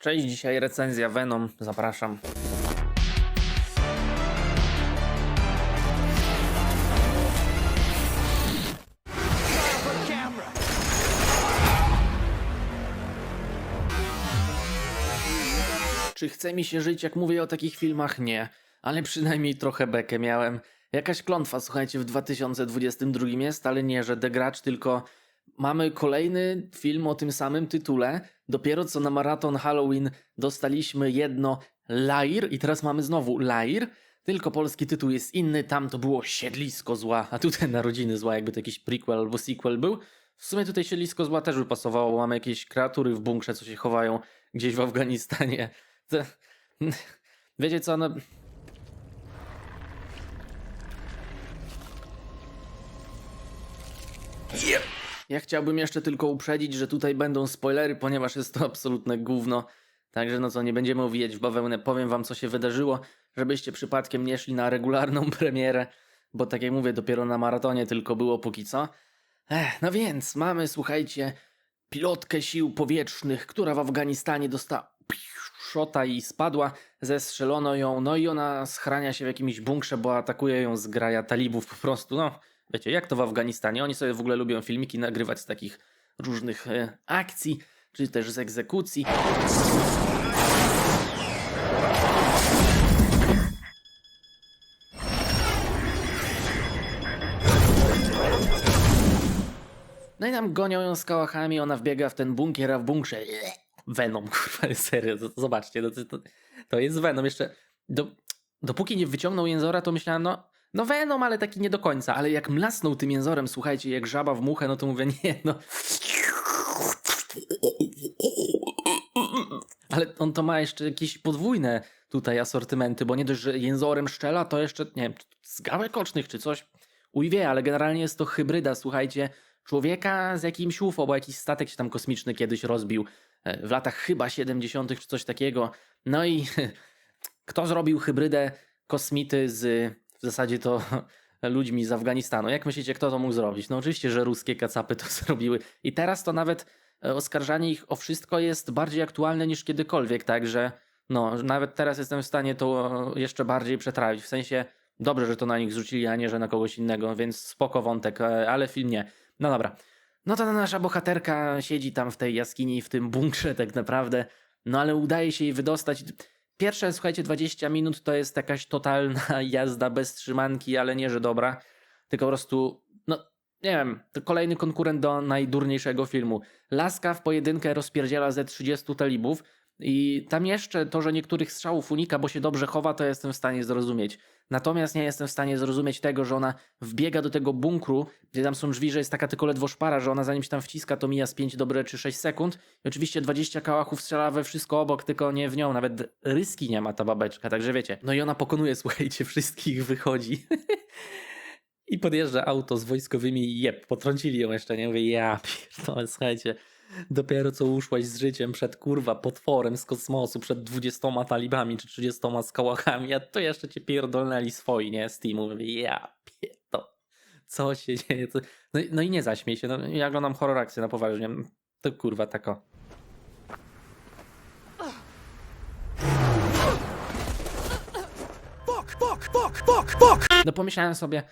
Cześć, dzisiaj recenzja Venom, zapraszam. Czy chce mi się żyć, jak mówię o takich filmach? Nie, ale przynajmniej trochę bekę miałem. Jakaś klątwa, słuchajcie, w 2022 jest, ale nie, że The Gracz, tylko mamy kolejny film o tym samym tytule. Dopiero co na maraton Halloween dostaliśmy jedno Lair i teraz mamy znowu Lair, tylko polski tytuł jest inny, tam to było Siedlisko Zła, a tutaj Narodziny Zła, jakby to jakiś prequel albo sequel był. W sumie tutaj Siedlisko Zła też by pasowało, mamy jakieś kreatury w bunkrze, co się chowają gdzieś w Afganistanie. To... Wiecie co, no... Ja chciałbym jeszcze tylko uprzedzić, że tutaj będą spoilery, ponieważ jest to absolutne gówno. Także no co, nie będziemy owijać w bawełnę. Powiem wam, co się wydarzyło, żebyście przypadkiem nie szli na regularną premierę, bo tak jak mówię, dopiero na maratonie tylko było póki co. Ech, no więc, mamy, słuchajcie, pilotkę sił powietrznych, która w Afganistanie dostała szota i spadła, zestrzelono ją, no i ona schrania się w jakimś bunkrze, bo atakuje ją zgraja talibów po prostu, no. Wiecie, jak to w Afganistanie? Oni sobie w ogóle lubią filmiki nagrywać z takich różnych e, akcji, czy też z egzekucji. No i nam gonią ją z kałachami, ona wbiega w ten bunkier, a w bunkrze e, Venom, kurwa, serio, zobaczcie, no to, to, to jest Venom. Jeszcze do, dopóki nie wyciągnął jęzora, to myślałem, no, no Venom, ale taki nie do końca, ale jak mlasnął tym jęzorem, słuchajcie, jak żaba w muchę, no to mówię, nie, no. Ale on to ma jeszcze jakieś podwójne tutaj asortymenty, bo nie dość, że jęzorem szczela, to jeszcze, nie wiem, z gałek ocznych czy coś. Uj wie, ale generalnie jest to hybryda, słuchajcie, człowieka z jakimś UFO, bo jakiś statek się tam kosmiczny kiedyś rozbił e, w latach chyba 70. czy coś takiego. No i kto zrobił hybrydę kosmity z w zasadzie to ludźmi z Afganistanu? Jak myślicie, kto to mógł zrobić? No oczywiście, że ruskie kacapy to zrobiły. I teraz to nawet e, oskarżanie ich o wszystko jest bardziej aktualne niż kiedykolwiek, także no, nawet teraz jestem w stanie to jeszcze bardziej przetrawić. W sensie, dobrze, że to na nich zrzucili, a nie, że na kogoś innego, więc spoko wątek, e, ale film nie. No dobra. No to nasza bohaterka siedzi tam w tej jaskini, w tym bunkrze tak naprawdę, no ale udaje się jej wydostać. Pierwsze, słuchajcie, 20 minut to jest jakaś totalna jazda bez trzymanki, ale nie, że dobra, tylko po prostu, no nie wiem, to kolejny konkurent do najdurniejszego filmu. Laska w pojedynkę rozpierdziela ze 30 talibów i tam jeszcze to, że niektórych strzałów unika, bo się dobrze chowa, to jestem w stanie zrozumieć. Natomiast nie jestem w stanie zrozumieć tego, że ona wbiega do tego bunkru, gdzie tam są drzwi, że jest taka tylko ledwo szpara, że ona zanim się tam wciska, to mija z 5 dobre czy 6 sekund. I oczywiście 20 kałachów strzela we wszystko obok, tylko nie w nią. Nawet ryski nie ma ta babeczka, także wiecie. No i ona pokonuje, słuchajcie, wszystkich, wychodzi. I podjeżdża auto z wojskowymi i jeb, potrącili ją jeszcze, nie? Mówię, ja pierdolę, słuchajcie. Dopiero co uszłaś z życiem przed kurwa potworem z kosmosu, przed 20 talibami czy 30 skałachami, a to jeszcze cię pierdolnęli swoi, nie? Z teamu. Mówię, ja. Co się dzieje? No, i- no i nie zaśmiej się. No, ja oglądam horror akcję na poważnie. To kurwa tako. No pomyślałem sobie,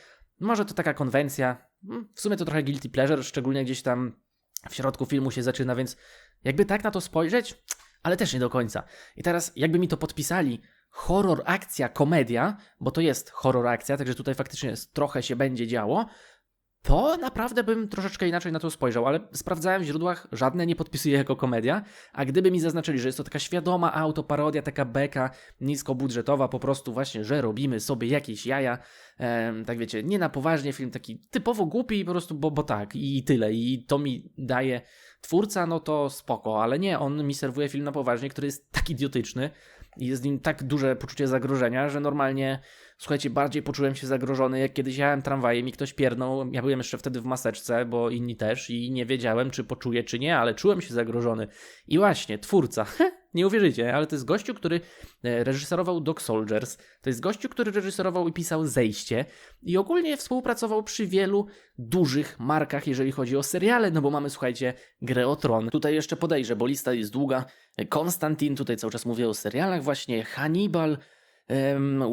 może to taka konwencja. W sumie to trochę guilty pleasure, szczególnie gdzieś tam w środku filmu się zaczyna, więc jakby tak na to spojrzeć, ale też nie do końca. I teraz jakby mi to podpisali horror, akcja, komedia, bo to jest horror, akcja, także tutaj faktycznie trochę się będzie działo, to naprawdę bym troszeczkę inaczej na to spojrzał, ale sprawdzałem w źródłach, żadne nie podpisuje jako komedia, a gdyby mi zaznaczyli, że jest to taka świadoma autoparodia, taka beka niskobudżetowa, po prostu właśnie, że robimy sobie jakieś jaja, tak wiecie, nie na poważnie film taki typowo głupi, po prostu, bo, bo tak i tyle i to mi daje twórca, no to spoko, ale nie, on mi serwuje film na poważnie, który jest tak idiotyczny i jest w nim tak duże poczucie zagrożenia, że normalnie, słuchajcie, bardziej poczułem się zagrożony, jak kiedyś jechałem tramwajem i ktoś piernął, ja byłem jeszcze wtedy w maseczce, bo inni też i nie wiedziałem, czy poczuję, czy nie, ale czułem się zagrożony. I właśnie, twórca, Nie uwierzycie, ale to jest gościu, który e, reżyserował Dog Soldiers. To jest gościu, który reżyserował i pisał Zejście. I ogólnie współpracował przy wielu dużych markach, jeżeli chodzi o seriale. No bo mamy, słuchajcie, grę o tron. Tutaj jeszcze podejrzę, bo lista jest długa. Konstantin, tutaj cały czas mówię o serialach, właśnie Hannibal.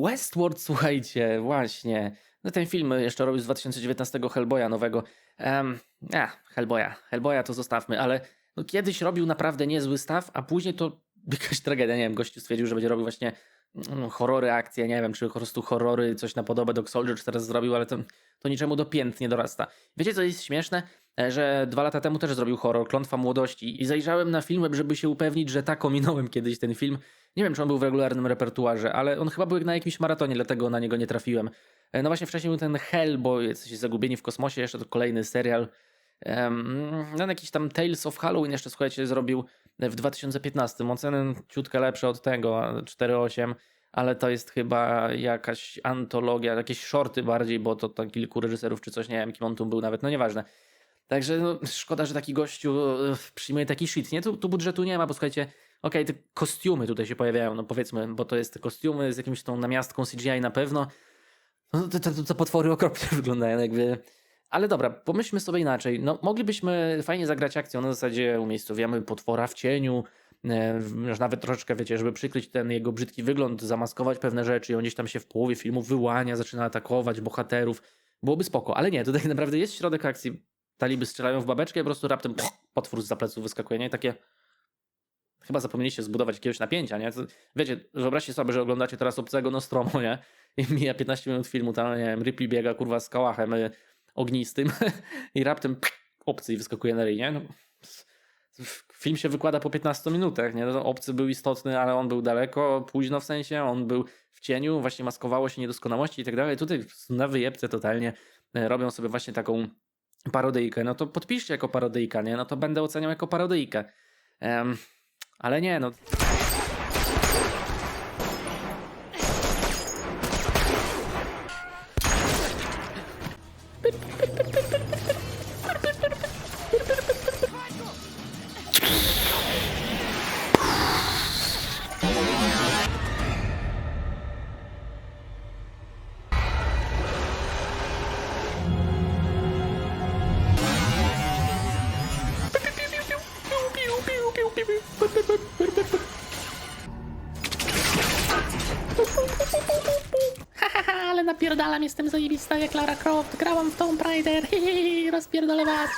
Westworld, słuchajcie, właśnie. No ten film jeszcze robił z 2019 Hellboya nowego. Um, a, Hellboya. Hellboya to zostawmy, ale no, kiedyś robił naprawdę niezły staw, a później to jakaś tragedia. Nie wiem, gościu stwierdził, że będzie robił właśnie mm, horrory, akcje, nie wiem, czy po prostu horrory, coś na podobę Dog Soldiers teraz zrobił, ale to, to niczemu do pięt nie dorasta. Wiecie, co jest śmieszne? E, Że dwa lata temu też zrobił horror, Klątwa Młodości i zajrzałem na film, żeby się upewnić, że tak ominąłem kiedyś ten film. Nie wiem, czy on był w regularnym repertuarze, ale on chyba był na jakimś maratonie, dlatego na niego nie trafiłem. E, No właśnie wcześniej był ten Hell, bo jesteście zagubieni w kosmosie, jeszcze to kolejny serial. No jakiś tam Tales of Halloween jeszcze, słuchajcie, zrobił w 2015. Oceny ciutkę lepsze od tego, 4,8, ale to jest chyba jakaś antologia, jakieś shorty bardziej, bo to tam kilku reżyserów czy coś, nie wiem kim on tu był nawet, no nieważne. Także no, szkoda, że taki gościu e, przyjmuje taki shit, nie? Tu, tu budżetu nie ma, bo słuchajcie, okej, te kostiumy tutaj się pojawiają, no powiedzmy, bo to jest te kostiumy z jakimś tą namiastką CGI na pewno. No to, to, to, potwory okropnie wyglądają, jakby. Ale dobra, pomyślmy sobie inaczej. No, moglibyśmy fajnie zagrać akcją na zasadzie umiejscowiamy potwora w cieniu, e, w- nawet troszeczkę, wiecie, żeby przykryć ten jego brzydki wygląd, zamaskować pewne rzeczy i on gdzieś tam się w połowie filmu wyłania, zaczyna atakować bohaterów. Byłoby spoko, ale nie, tutaj naprawdę jest środek akcji. Taliby strzelają w babeczkę i po prostu raptem pff, potwór z pleców wyskakuje, nie? I takie... Chyba zapomnieliście zbudować jakiegoś napięcia, nie? Wiecie, wyobraźcie sobie, że oglądacie teraz obcego Nostromo, nie? I mija 15 minut filmu, tam, nie wiem, Ripley biega, kurwa, z kałachem y, ognistym i raptem pff, obcy i wyskakuje na ryj, nie? No, film się wykłada po 15 minutach, nie? No, obcy był istotny, ale on był daleko, późno w sensie, on był w cieniu, właśnie maskowało się niedoskonałości i tak dalej. Tutaj na wyjebce totalnie e, robią sobie właśnie taką parodyjkę. No to podpiszcie jako parodyjka, nie? No to będę oceniał jako parodyjkę. Em, ale nie, no Haha, ale napierdalam, jestem zajebista jak Lara Croft. Grałam w Tomb Raider, hihi, rozpierdolę was.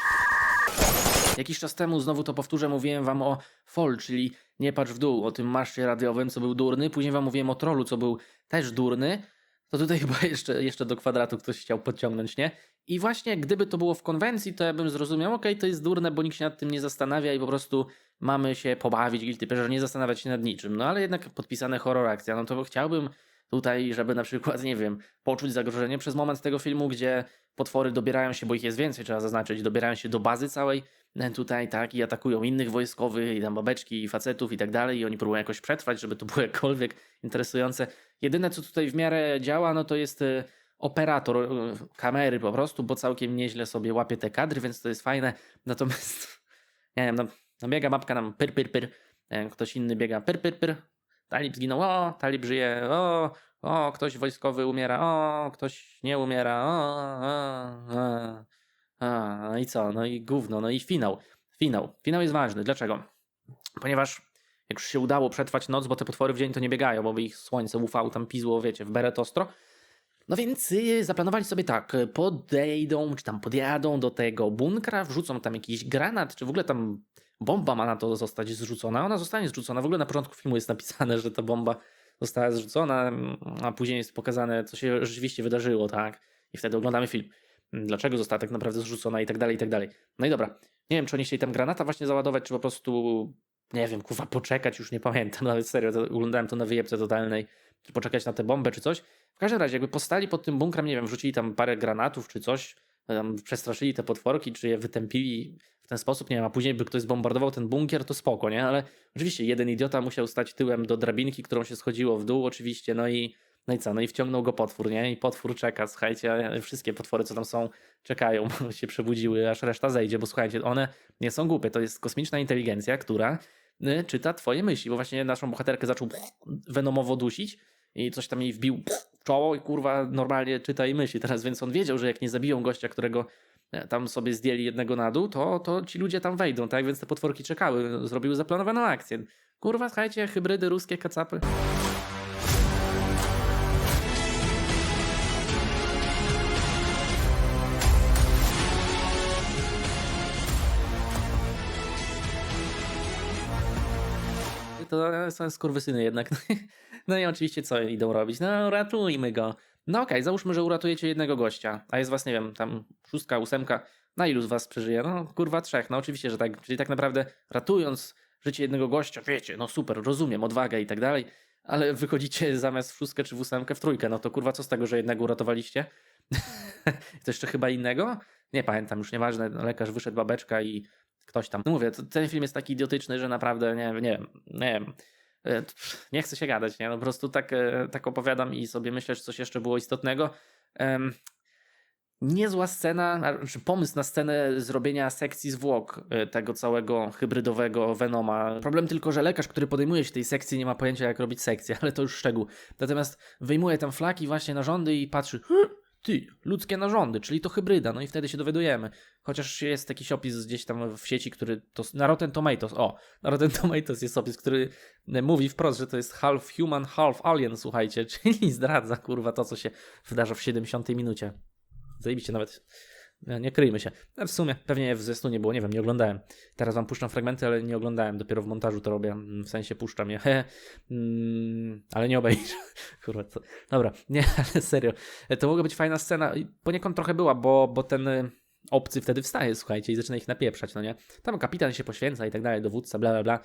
Jakiś czas temu, znowu to powtórzę, mówiłem wam o Fall, czyli Nie patrz w dół, o tym maszcie radiowym, co był durny. Później wam mówiłem o trollu, co był też durny. To tutaj chyba jeszcze, jeszcze do kwadratu ktoś chciał podciągnąć, nie? I właśnie gdyby to było w konwencji, to ja bym zrozumiał, okej, to jest durne, bo nikt się nad tym nie zastanawia i po prostu mamy się pobawić, guilty pleasure, nie zastanawiać się nad niczym. No ale jednak podpisane horror akcja, no to chciałbym tutaj, żeby na przykład, nie wiem, poczuć zagrożenie przez moment tego filmu, gdzie potwory dobierają się, bo ich jest więcej, trzeba zaznaczyć, dobierają się do bazy całej tutaj, tak, i atakują innych wojskowych, i tam babeczki, i facetów, i tak dalej, i oni próbują jakoś przetrwać, żeby to było jakkolwiek interesujące. Jedyne, co tutaj w miarę działa, no to jest e, operator e, kamery po prostu, bo całkiem nieźle sobie łapie te kadry, więc to jest fajne. Natomiast, nie wiem, no, no biega mapka nam pyr, pyr, pyr, e, ktoś inny biega pyr, pyr, pyr, Talib zginął, o, Talib żyje, o, o, ktoś wojskowy umiera, o, ktoś nie umiera, o, o, o. A, no i co? No i gówno, no i finał. Finał. Finał jest ważny. Dlaczego? Ponieważ jak już się udało przetrwać noc, bo te potwory w dzień to nie biegają, bo ich słońce UV tam pizło, wiecie, w beret ostro. No więc y, zaplanowali sobie tak, podejdą, czy tam podjadą do tego bunkra, wrzucą tam jakiś granat, czy w ogóle tam bomba ma na to zostać zrzucona. Ona zostanie zrzucona. W ogóle na początku filmu jest napisane, że ta bomba została zrzucona, a później jest pokazane, co się rzeczywiście wydarzyło, tak? I wtedy oglądamy film. Dlaczego została tak naprawdę zrzucona i tak dalej, i tak dalej. No i dobra. Nie wiem, czy oni chcieli tam granata właśnie załadować, czy po prostu, nie wiem, kurwa, poczekać, już nie pamiętam, nawet serio, to oglądałem to na wyjebce totalnej, czy poczekać na tę bombę, czy coś. W każdym razie, jakby postali pod tym bunkrem, nie wiem, wrzucili tam parę granatów, czy coś, tam przestraszyli te potworki, czy je wytępili w ten sposób, nie wiem, a później by ktoś zbombardował ten bunkier, to spoko, nie? Ale oczywiście jeden idiota musiał stać tyłem do drabinki, którą się schodziło w dół oczywiście, no i no i co, no i wciągnął go potwór, nie? I potwór czeka, słuchajcie, wszystkie potwory, co tam są, czekają, się przebudziły, aż reszta zejdzie, bo słuchajcie, one nie są głupie, to jest kosmiczna inteligencja, która y, czyta twoje myśli, bo właśnie naszą bohaterkę zaczął venomowo dusić i coś tam jej wbił w czoło i kurwa normalnie czyta jej myśli teraz, więc on wiedział, że jak nie zabiją gościa, którego e, tam sobie zdjęli jednego na dół, to, to ci ludzie tam wejdą, tak? Więc te potworki czekały, zrobiły zaplanowaną akcję. Kurwa, słuchajcie, hybrydy, ruskie kacapy. To są skurwysyny jednak. No i oczywiście co idą robić? No ratujmy go. No okej, załóżmy, że uratujecie jednego gościa, a jest was, nie wiem, tam szóstka, ósemka. Na ilu z was przeżyje? No kurwa trzech, no oczywiście, że tak. Czyli tak naprawdę ratując życie jednego gościa, wiecie, no super, rozumiem, odwagę i tak dalej, ale wychodzicie zamiast w szóstkę czy w ósemkę w trójkę, no to kurwa co z tego, że jednego uratowaliście? to jeszcze chyba innego? Nie pamiętam, już nieważne, lekarz wyszedł, babeczka i ktoś tam. No mówię, ten film jest taki idiotyczny, że naprawdę nie, nie wiem, nie wiem. E, Nie chcę się gadać, nie? No po prostu tak, e, tak opowiadam i sobie myślę, że coś jeszcze było istotnego. Em, niezła scena, znaczy pomysł na scenę zrobienia sekcji zwłok e, tego całego hybrydowego Venoma. Problem tylko, że lekarz, który podejmuje się tej sekcji, nie ma pojęcia, jak robić sekcję, ale to już szczegół. Natomiast wyjmuje tam flaki, właśnie narządy i patrzy. "Hm, Ty, ludzkie narządy, czyli to hybryda, no i wtedy się dowiadujemy. Chociaż jest jakiś opis gdzieś tam w sieci, który to na Rotten Tomatoes, o, na Rotten Tomatoes jest opis, który e, mówi wprost, że to jest half human, half alien, słuchajcie, czyli zdradza kurwa to, co się wydarza w 70 minucie. Zajebiście nawet. Nie, nie kryjmy się. W sumie pewnie w zwiastunie nie było, nie wiem, nie oglądałem. Teraz wam puszczam fragmenty, ale nie oglądałem. Dopiero w montażu to robię. mm, W sensie puszczam je. Mm, ale nie obejrzę. Kurwa, co? Dobra, nie, ale serio. To mogła być fajna scena. Poniekąd trochę była, bo, bo ten y, obcy wtedy wstaje, słuchajcie, i zaczyna ich napieprzać, no nie? Tam kapitan się poświęca i tak dalej, dowódca, bla, bla, bla.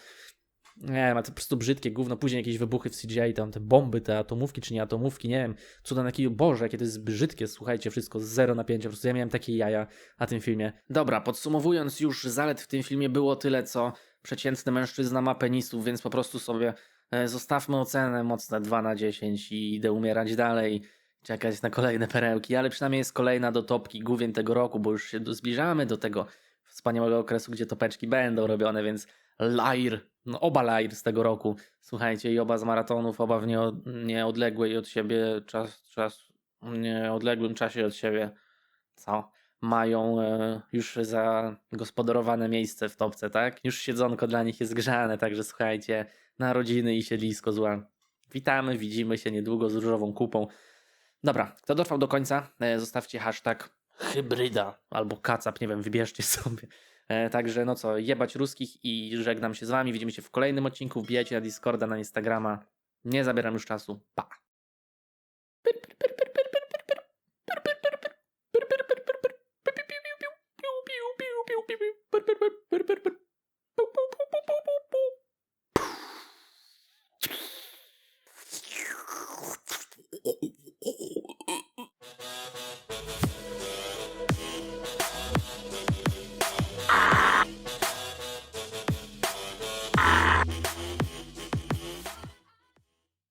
Nie, ma to po prostu brzydkie gówno. Później jakieś wybuchy w CGI, tam te bomby, te atomówki czy nie atomówki, nie wiem. Cuda na. Boże, jakie to jest brzydkie, słuchajcie, wszystko z zero napięcia. Po prostu ja miałem takie jaja na tym filmie. Dobra, podsumowując już, zalet w tym filmie było tyle, co przeciętny mężczyzna ma penisów, więc po prostu sobie e, zostawmy ocenę mocne 2 na 10 i idę umierać dalej. Czekać na kolejne perełki, ale przynajmniej jest kolejna do topki główien tego roku, bo już się zbliżamy do tego wspaniałego okresu, gdzie topeczki będą robione, więc Lair, no oba Lair z tego roku, słuchajcie, i oba z maratonów, oba w nieod, nieodległej od siebie czas, czas, nieodległym czasie od siebie, co? Mają e, już zagospodarowane miejsce w topce, tak? Już siedzonko dla nich jest grzane, także słuchajcie, narodziny i siedlisko zła. Witamy, widzimy się niedługo z różową kupą. Dobra, kto dotrwał do końca, e, zostawcie hashtag hybryda albo kacap, nie wiem, wybierzcie sobie. E, także no co, jebać ruskich i żegnam się z wami. Widzimy się w kolejnym odcinku. Wbijajcie na Discorda, na Instagrama. Nie zabieram już czasu. Pa.